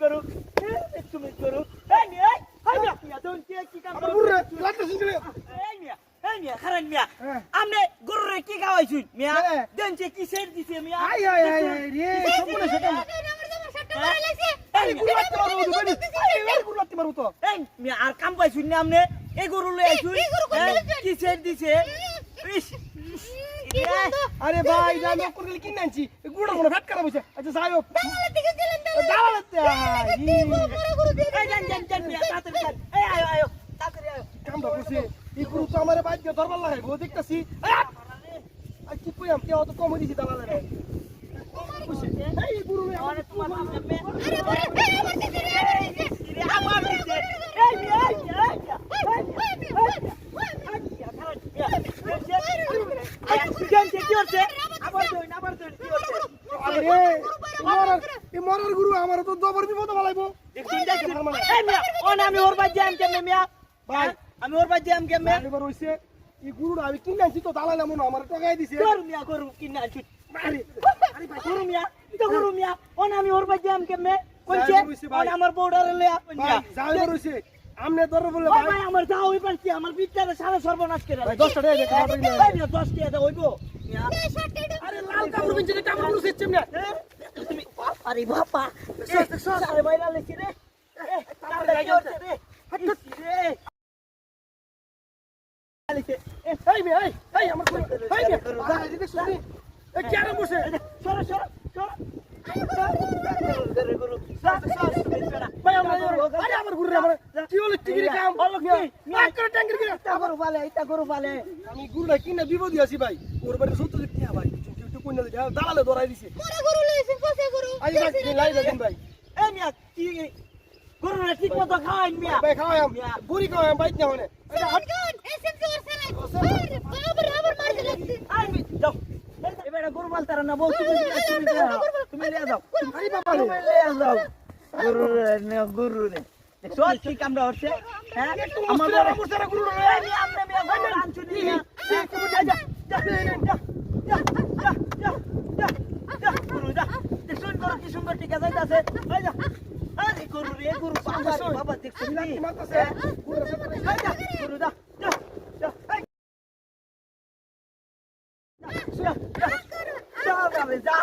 করো। কি কাম মিয়া এই মিয়া কি খাওয়াইছুন মিয়া? দেন যে কি সেট দিছে মিয়া? আই হ্যাঁ। আই আর কাম পাইছুন না আমনে এই গরু লই আইছুন? কি সেট দিছে? আরে ভাই আমি করে কি নানছি? গুড় মনে ফেট করা বসে আচ্ছা যাই হোক। দালালে। থেকে ইয়ে। দিলেন দালালে দালালে এই জান জান জান তাড়াতাড়ি জান এই আয়ো আয়ো তাড়াতাড়ি আয়ো। কাম করছে। এই গুড় তো আমারে বাইক দিয়ে ধরবার লাগাইবো দেখতাছি। আর কি কইম কে অত কম দিছি দালালে এই গুড় আরে তোমার সামনে হচ্ছে আবার দইন আবার দইন কি হচ্ছে আরে মরার এই মরার গুরু। আমার তো জবর বিপদ বালাইবো। দেখুন দেখুন এই মিয়া ওন আমি ওর বাদ যাম কেমনে মিয়া? ভাই। আমি ওর বাদ যাম কেমনে? এবার হইছে এই গুরুটা আমি কিনে আনছি তো দালাল এমন আমার টাকাই দিছে। মিয়া গরু কিনা আনছুন আরে আরে ভাই গরু মিয়া এটা গরু মিয়া। ওন আমি ওর বাদ যাম কেমনে? কইছে। ওন আমার বউডারে লয়া যাই আমনে ধরে বলে ভাই। আমার যা ওই পারছি আমার বিদ্যারে সারা সর্বনাশ করে 10 টাকা দিয়ে কাপড় নিয়ে ভাই 10 টাকা দিয়ে হইবো আরে লাল কাপড় পিনছে না কাপড়গুলো সেচ্ছেম না তুমি আরে বাবা সস সস আরে রে। তার গায়ে ওঠে রে। আমার কেন বসে। সর সর সর। গুরু গুরু সস আমার কি হলো টিগিরি কাম? অলক কি? মার করে ট্যাঙ্কের কি তা করো পালে এটা করো পালে। আমি গুরু না কিনা বিপদ আছি ভাই। ওর বাড়ি সত্য দেখতে ভাই। একটু কোন না দালালে ধরাই দিছে। মরে গরু লইছি পচে গরু। আই ভাই লাই দেখেন ভাই। এ মিয়া কি গরু না ঠিক মতো খাওয়াই মিয়া দেখছ কি কামড়া হচ্ছে হ্যাঁ আমাদের আমাদের আমার সারা গুরু রে এই মিয়া গরু আনছু নি মিয়া যা যা যা যা যা যা যা যা গরু যা দেখছ গরু কি সুন্দর টিকা যাইতাছে এই যা আরে গরু রে গরু বাবা বাবা দেখছ নি কি মারতাছে গুরু রে যা গরু যা যা যা যা যা যা যা যা